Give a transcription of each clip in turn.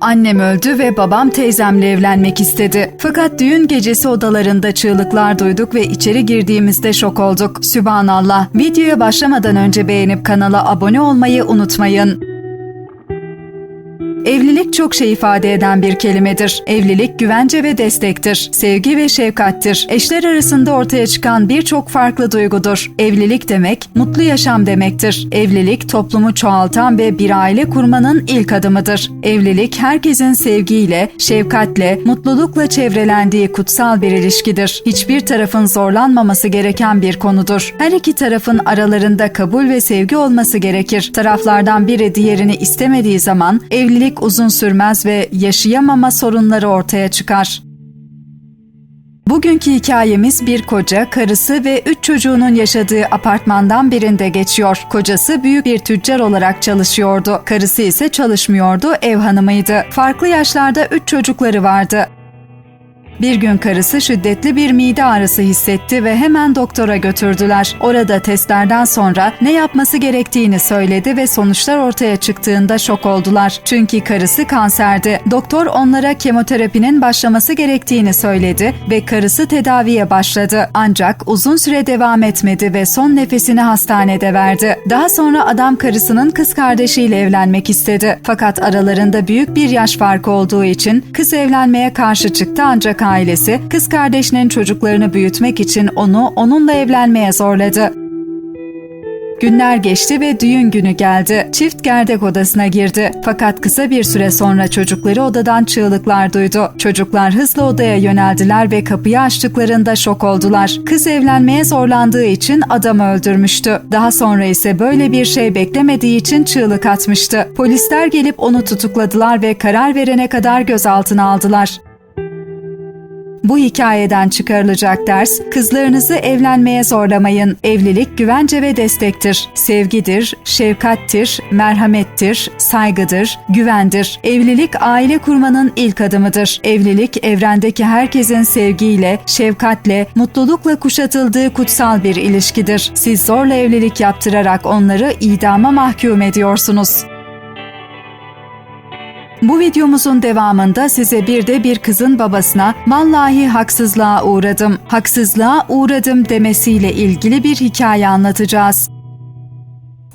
Annem öldü ve babam teyzemle evlenmek istedi. Fakat düğün gecesi odalarında çığlıklar duyduk ve içeri girdiğimizde şok olduk. Sübhanallah. Videoya başlamadan önce beğenip kanala abone olmayı unutmayın. Evlilik çok şey ifade eden bir kelimedir. Evlilik güvence ve destektir. Sevgi ve şefkattir. Eşler arasında ortaya çıkan birçok farklı duygudur. Evlilik demek, mutlu yaşam demektir. Evlilik toplumu çoğaltan ve bir aile kurmanın ilk adımıdır. Evlilik herkesin sevgiyle, şefkatle, mutlulukla çevrelendiği kutsal bir ilişkidir. Hiçbir tarafın zorlanmaması gereken bir konudur. Her iki tarafın aralarında kabul ve sevgi olması gerekir. Taraflardan biri diğerini istemediği zaman evlilik uzun sürmez ve yaşayamama sorunları ortaya çıkar. Bugünkü hikayemiz bir koca, karısı ve üç çocuğunun yaşadığı apartmandan birinde geçiyor. Kocası büyük bir tüccar olarak çalışıyordu. Karısı ise çalışmıyordu, ev hanımıydı. Farklı yaşlarda üç çocukları vardı. Bir gün karısı şiddetli bir mide ağrısı hissetti ve hemen doktora götürdüler. Orada testlerden sonra ne yapması gerektiğini söyledi ve sonuçlar ortaya çıktığında şok oldular. Çünkü karısı kanserdi. Doktor onlara kemoterapinin başlaması gerektiğini söyledi ve karısı tedaviye başladı. Ancak uzun süre devam etmedi ve son nefesini hastanede verdi. Daha sonra adam karısının kız kardeşiyle evlenmek istedi. Fakat aralarında büyük bir yaş farkı olduğu için kız evlenmeye karşı çıktı ancak ailesi kız kardeşinin çocuklarını büyütmek için onu onunla evlenmeye zorladı. Günler geçti ve düğün günü geldi. Çift gerdek odasına girdi. Fakat kısa bir süre sonra çocukları odadan çığlıklar duydu. Çocuklar hızla odaya yöneldiler ve kapıyı açtıklarında şok oldular. Kız evlenmeye zorlandığı için adamı öldürmüştü. Daha sonra ise böyle bir şey beklemediği için çığlık atmıştı. Polisler gelip onu tutukladılar ve karar verene kadar gözaltına aldılar. Bu hikayeden çıkarılacak ders, kızlarınızı evlenmeye zorlamayın. Evlilik güvence ve destektir. Sevgidir, şefkattir, merhamettir, saygıdır, güvendir. Evlilik aile kurmanın ilk adımıdır. Evlilik evrendeki herkesin sevgiyle, şefkatle, mutlulukla kuşatıldığı kutsal bir ilişkidir. Siz zorla evlilik yaptırarak onları idama mahkum ediyorsunuz. Bu videomuzun devamında size bir de bir kızın babasına vallahi haksızlığa uğradım, haksızlığa uğradım demesiyle ilgili bir hikaye anlatacağız.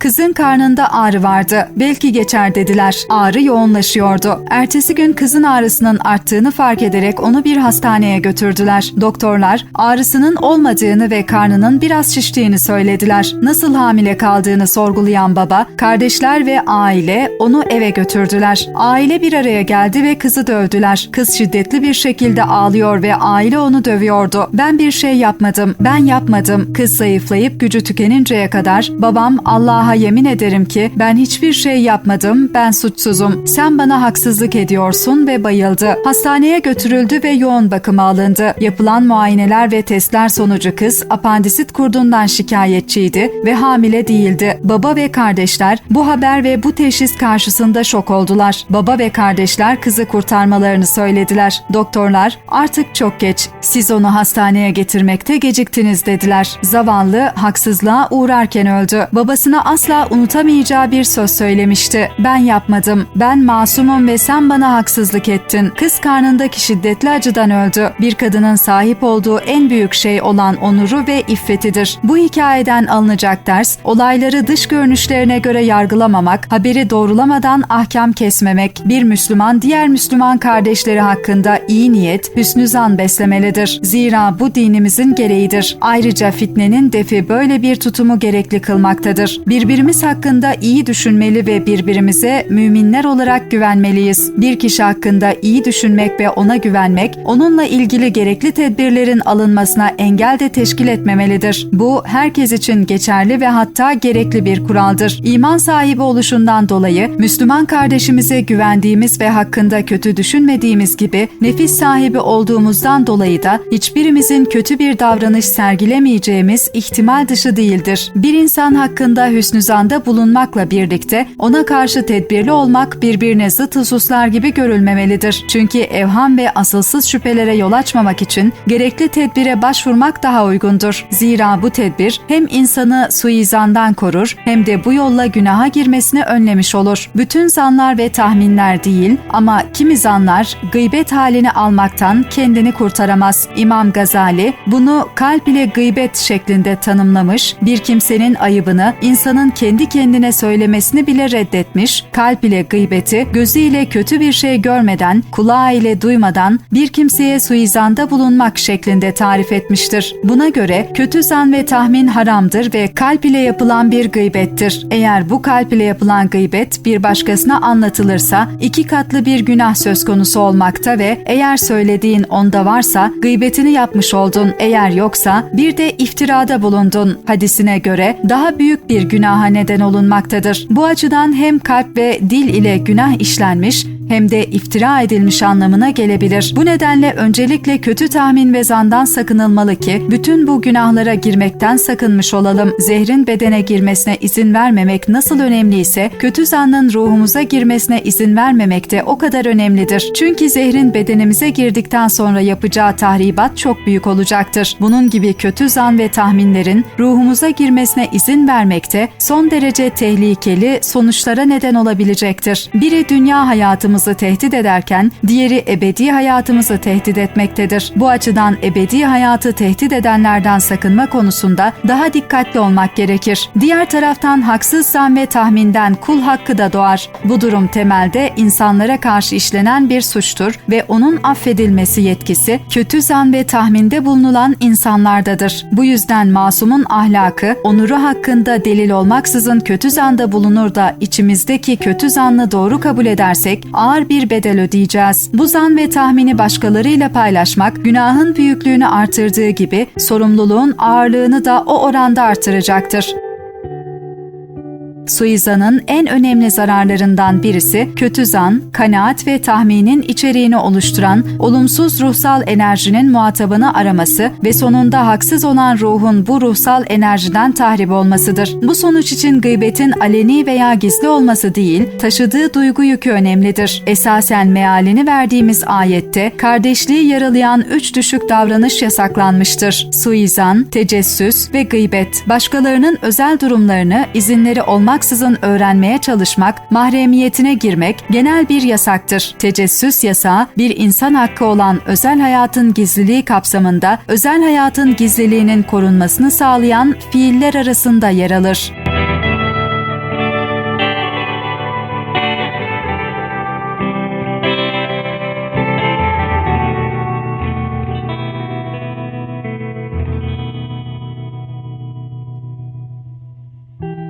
Kızın karnında ağrı vardı. Belki geçer dediler. Ağrı yoğunlaşıyordu. Ertesi gün kızın ağrısının arttığını fark ederek onu bir hastaneye götürdüler. Doktorlar ağrısının olmadığını ve karnının biraz şiştiğini söylediler. Nasıl hamile kaldığını sorgulayan baba, kardeşler ve aile onu eve götürdüler. Aile bir araya geldi ve kızı dövdüler. Kız şiddetli bir şekilde ağlıyor ve aile onu dövüyordu. Ben bir şey yapmadım, ben yapmadım. Kız zayıflayıp gücü tükeninceye kadar babam Allah'a yemin ederim ki ben hiçbir şey yapmadım, ben suçsuzum. Sen bana haksızlık ediyorsun ve bayıldı. Hastaneye götürüldü ve yoğun bakıma alındı. Yapılan muayeneler ve testler sonucu kız apandisit kurdundan şikayetçiydi ve hamile değildi. Baba ve kardeşler bu haber ve bu teşhis karşısında şok oldular. Baba ve kardeşler kızı kurtarmalarını söylediler. Doktorlar artık çok geç. Siz onu hastaneye getirmekte geciktiniz dediler. Zavallı haksızlığa uğrarken öldü. Babasına asla unutamayacağı bir söz söylemişti. Ben yapmadım. Ben masumum ve sen bana haksızlık ettin. Kız karnındaki şiddetli acıdan öldü. Bir kadının sahip olduğu en büyük şey olan onuru ve iffetidir. Bu hikayeden alınacak ders, olayları dış görünüşlerine göre yargılamamak, haberi doğrulamadan ahkam kesmemek, bir Müslüman diğer Müslüman kardeşleri hakkında iyi niyet, hüsnü zan beslemelidir. Zira bu dinimizin gereğidir. Ayrıca fitnenin defi böyle bir tutumu gerekli kılmaktadır. Birbirimiz hakkında iyi düşünmeli ve birbirimize müminler olarak güvenmeliyiz. Bir kişi hakkında iyi düşünmek ve ona güvenmek, onunla ilgili gerekli tedbirlerin alınmasına engel de teşkil etmemelidir. Bu herkes için geçerli ve hatta gerekli bir kuraldır. İman sahibi oluşundan dolayı Müslüman kardeşimize güvendiğimiz ve hakkında kötü düşünmediğimiz gibi nefis sahibi olduğumuzdan dolayı da hiçbirimizin kötü bir davranış sergilemeyeceğimiz ihtimal dışı değildir. Bir insan hakkında hüsnü hüsnü zanda bulunmakla birlikte ona karşı tedbirli olmak birbirine zıt hususlar gibi görülmemelidir. Çünkü evham ve asılsız şüphelere yol açmamak için gerekli tedbire başvurmak daha uygundur. Zira bu tedbir hem insanı suizandan korur hem de bu yolla günaha girmesini önlemiş olur. Bütün zanlar ve tahminler değil ama kimi zanlar gıybet halini almaktan kendini kurtaramaz. İmam Gazali bunu kalp ile gıybet şeklinde tanımlamış, bir kimsenin ayıbını insanın kendi kendine söylemesini bile reddetmiş, kalp ile gıybeti gözüyle kötü bir şey görmeden, kulağı ile duymadan bir kimseye suizanda bulunmak şeklinde tarif etmiştir. Buna göre kötü zan ve tahmin haramdır ve kalp ile yapılan bir gıybettir. Eğer bu kalp ile yapılan gıybet bir başkasına anlatılırsa iki katlı bir günah söz konusu olmakta ve eğer söylediğin onda varsa gıybetini yapmış oldun, eğer yoksa bir de iftirada bulundun hadisine göre daha büyük bir günaha neden olunmaktadır. Bu açıdan hem kalp ve dil ile günah işlenmiş hem de iftira edilmiş anlamına gelebilir. Bu nedenle öncelikle kötü tahmin ve zandan sakınılmalı ki bütün bu günahlara girmekten sakınmış olalım. Zehrin bedene girmesine izin vermemek nasıl önemliyse kötü zannın ruhumuza girmesine izin vermemek de o kadar önemlidir. Çünkü zehrin bedenimize girdikten sonra yapacağı tahribat çok büyük olacaktır. Bunun gibi kötü zan ve tahminlerin ruhumuza girmesine izin vermekte son derece tehlikeli sonuçlara neden olabilecektir. Biri dünya hayatımız hayatımızı tehdit ederken diğeri ebedi hayatımızı tehdit etmektedir. Bu açıdan ebedi hayatı tehdit edenlerden sakınma konusunda daha dikkatli olmak gerekir. Diğer taraftan haksız zan ve tahminden kul hakkı da doğar. Bu durum temelde insanlara karşı işlenen bir suçtur ve onun affedilmesi yetkisi kötü zan ve tahminde bulunulan insanlardadır. Bu yüzden masumun ahlakı, onuru hakkında delil olmaksızın kötü zanda bulunur da içimizdeki kötü zanlı doğru kabul edersek ağır bir bedel ödeyeceğiz. Bu zan ve tahmini başkalarıyla paylaşmak günahın büyüklüğünü artırdığı gibi sorumluluğun ağırlığını da o oranda artıracaktır. Suizanın en önemli zararlarından birisi kötü zan, kanaat ve tahminin içeriğini oluşturan olumsuz ruhsal enerjinin muhatabını araması ve sonunda haksız olan ruhun bu ruhsal enerjiden tahrip olmasıdır. Bu sonuç için gıybetin aleni veya gizli olması değil, taşıdığı duygu yükü önemlidir. Esasen mealini verdiğimiz ayette kardeşliği yaralayan üç düşük davranış yasaklanmıştır. Suizan, tecessüs ve gıybet. Başkalarının özel durumlarını izinleri olmak olmaksızın öğrenmeye çalışmak, mahremiyetine girmek genel bir yasaktır. Tecessüs yasağı bir insan hakkı olan özel hayatın gizliliği kapsamında özel hayatın gizliliğinin korunmasını sağlayan fiiller arasında yer alır.